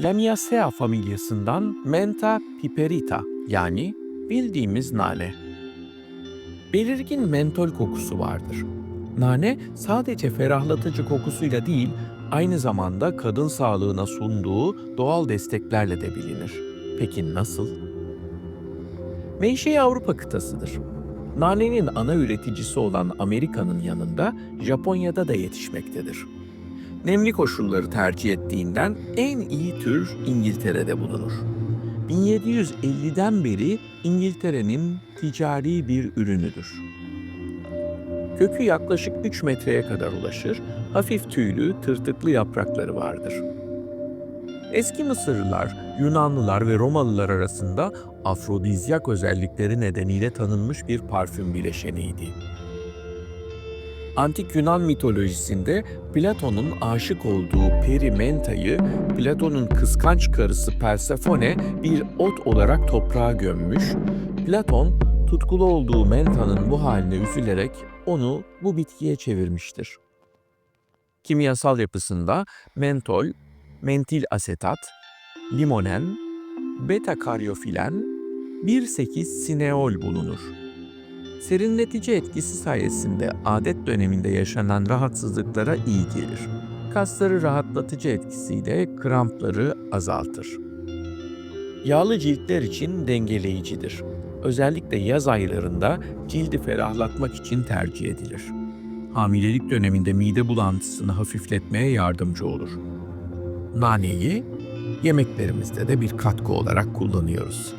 Lamiaceae familyasından Mentha piperita yani bildiğimiz nane. Belirgin mentol kokusu vardır. Nane sadece ferahlatıcı kokusuyla değil, aynı zamanda kadın sağlığına sunduğu doğal desteklerle de bilinir. Peki nasıl? Menşei Avrupa kıtasıdır. Nanenin ana üreticisi olan Amerika'nın yanında Japonya'da da yetişmektedir. Nemli koşulları tercih ettiğinden en iyi tür İngiltere'de bulunur. 1750'den beri İngiltere'nin ticari bir ürünüdür. Kökü yaklaşık 3 metreye kadar ulaşır, hafif tüylü, tırtıklı yaprakları vardır. Eski Mısırlılar, Yunanlılar ve Romalılar arasında afrodizyak özellikleri nedeniyle tanınmış bir parfüm bileşeniydi. Antik Yunan mitolojisinde Platon'un aşık olduğu peri Menta'yı Platon'un kıskanç karısı Persefone bir ot olarak toprağa gömmüş. Platon tutkulu olduğu Menta'nın bu haline üzülerek onu bu bitkiye çevirmiştir. Kimyasal yapısında mentol, mentil asetat, limonen, beta karyofilen, 1,8 sineol bulunur. Serinletici etkisi sayesinde adet döneminde yaşanan rahatsızlıklara iyi gelir. Kasları rahatlatıcı etkisiyle krampları azaltır. Yağlı ciltler için dengeleyicidir. Özellikle yaz aylarında cildi ferahlatmak için tercih edilir. Hamilelik döneminde mide bulantısını hafifletmeye yardımcı olur. Naneyi yemeklerimizde de bir katkı olarak kullanıyoruz.